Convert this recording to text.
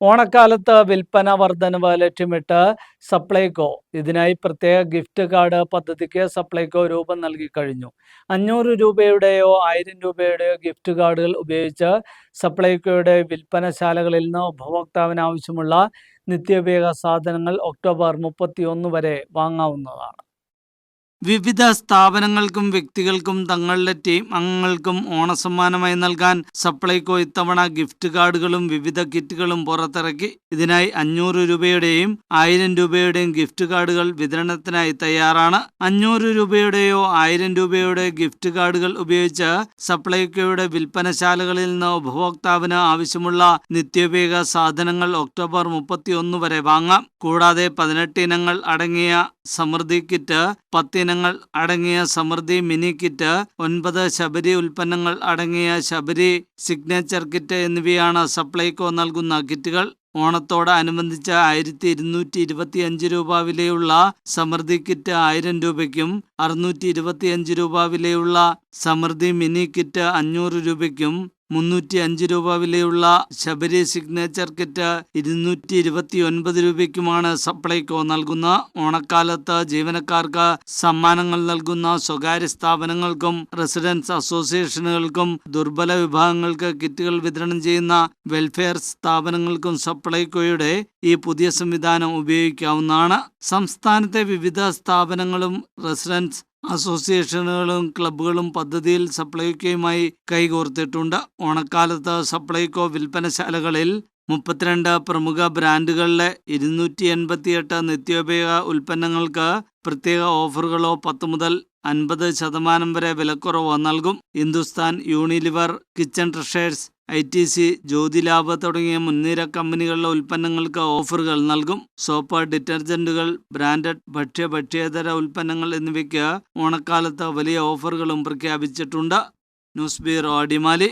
ഓണക്കാലത്ത് വിൽപ്പന വർധനവ് ലക്ഷ്യമിട്ട് സപ്ലൈകോ ഇതിനായി പ്രത്യേക ഗിഫ്റ്റ് കാർഡ് പദ്ധതിക്ക് സപ്ലൈകോ രൂപം നൽകി കഴിഞ്ഞു. അഞ്ഞൂറ് രൂപയുടെയോ ആയിരം രൂപയുടെയോ ഗിഫ്റ്റ് കാർഡുകൾ ഉപയോഗിച്ച് സപ്ലൈകോയുടെ വിൽപ്പനശാലകളിൽ നിന്ന് ഉപഭോക്താവിന് ആവശ്യമുള്ള നിത്യോപയോഗ സാധനങ്ങൾ ഒക്ടോബർ മുപ്പത്തി വരെ വാങ്ങാവുന്നതാണ്. വിവിധ സ്ഥാപനങ്ങൾക്കും വ്യക്തികൾക്കും തങ്ങളുടെ ടീം അംഗങ്ങൾക്കും ഓണസമ്മാനമായി നൽകാൻ സപ്ലൈകോ ഇത്തവണ ഗിഫ്റ്റ് കാർഡുകളും വിവിധ കിറ്റുകളും പുറത്തിറക്കി. ഇതിനായി അഞ്ഞൂറ് രൂപയുടെയും ആയിരം രൂപയുടെയും ഗിഫ്റ്റ് കാർഡുകൾ വിതരണത്തിനായി തയ്യാറാണ്. അഞ്ഞൂറ് രൂപയുടെയോ ആയിരം രൂപയുടെ ഗിഫ്റ്റ് കാർഡുകൾ ഉപയോഗിച്ച് സപ്ലൈകോയുടെ വിൽപ്പനശാലകളിൽ നിന്ന് ഉപഭോക്താവിന് ആവശ്യമുള്ള നിത്യോപയോഗ സാധനങ്ങൾ ഒക്ടോബർ മുപ്പത്തിയൊന്ന് വരെ വാങ്ങാം. കൂടാതെ പതിനെട്ട് ഇനങ്ങൾ അടങ്ങിയ സമൃദ്ധി കിറ്റ് പത്തിനങ്ങൾ അടങ്ങിയ സമൃദ്ധി മിനി കിറ്റ് ഒൻപത് ശബരി ഉൽപ്പന്നങ്ങൾ അടങ്ങിയ ശബരി സിഗ്നേച്ചർ കിറ്റ് എന്നിവയാണ് സപ്ലൈകോ നൽകുന്ന കിറ്റുകൾ ഓണത്തോടനുബന്ധിച്ച് ആയിരത്തി ഇരുന്നൂറ്റി ഇരുപത്തി അഞ്ച് രൂപ വിലയുള്ള സമൃദ്ധി കിറ്റ് ആയിരം രൂപയ്ക്കും അറുന്നൂറ്റി ഇരുപത്തി അഞ്ച് രൂപ വിലയുള്ള സമൃദ്ധി മിനി കിറ്റ് അഞ്ഞൂറ് രൂപയ്ക്കും മുന്നൂറ്റി അഞ്ച് രൂപ വിലയുള്ള ശബരി സിഗ്നേച്ചർ കിറ്റ് ഇരുന്നൂറ്റി ഇരുപത്തി ഒൻപത് രൂപയ്ക്കുമാണ് സപ്ലൈകോ നൽകുന്ന. ഓണക്കാലത്ത് ജീവനക്കാർക്ക് സമ്മാനങ്ങൾ നൽകുന്ന സ്വകാര്യ സ്ഥാപനങ്ങൾക്കും റെസിഡൻസ് അസോസിയേഷനുകൾക്കും ദുർബല വിഭാഗങ്ങൾക്ക് കിറ്റുകൾ വിതരണം ചെയ്യുന്ന വെൽഫെയർ സ്ഥാപനങ്ങൾക്കും സപ്ലൈകോയുടെ ഈ പുതിയ സംവിധാനം ഉപയോഗിക്കാവുന്നതാണ്. സംസ്ഥാനത്തെ വിവിധ സ്ഥാപനങ്ങളും റെസിഡൻസ് അസോസിയേഷനുകളും ക്ലബ്ബുകളും പദ്ധതിയിൽ സപ്ലൈകോയുമായി കൈകോർത്തിട്ടുണ്ട്. ഓണക്കാലത്ത് സപ്ലൈകോ വിൽപ്പനശാലകളിൽ മുപ്പത്തിരണ്ട് പ്രമുഖ ബ്രാൻഡുകളിലെ ഇരുന്നൂറ്റി എൺപത്തിയെട്ട് നിത്യോപയോഗ ഉൽപ്പന്നങ്ങൾക്ക് പ്രത്യേക ഓഫറുകളോ പത്ത് മുതൽ അൻപത് ശതമാനം വരെ വിലക്കുറവോ നൽകും. Hindustan Unilever kitchen treasures I T C ജ്യോതിലാഭ തുടങ്ങിയ മുൻനിര കമ്പനികളിലെ ഉൽപ്പന്നങ്ങൾക്ക് ഓഫറുകൾ നൽകും. സോപ്പ് ഡിറ്റർജന്റുകൾ ബ്രാൻഡഡ് ഭക്ഷ്യ ഭക്ഷ്യേതര ഉൽപ്പന്നങ്ങൾ എന്നിവയ്ക്ക് ഓണക്കാലത്ത് വലിയ ഓഫറുകളും പ്രഖ്യാപിച്ചിട്ടുണ്ട്. News bureau Adimali.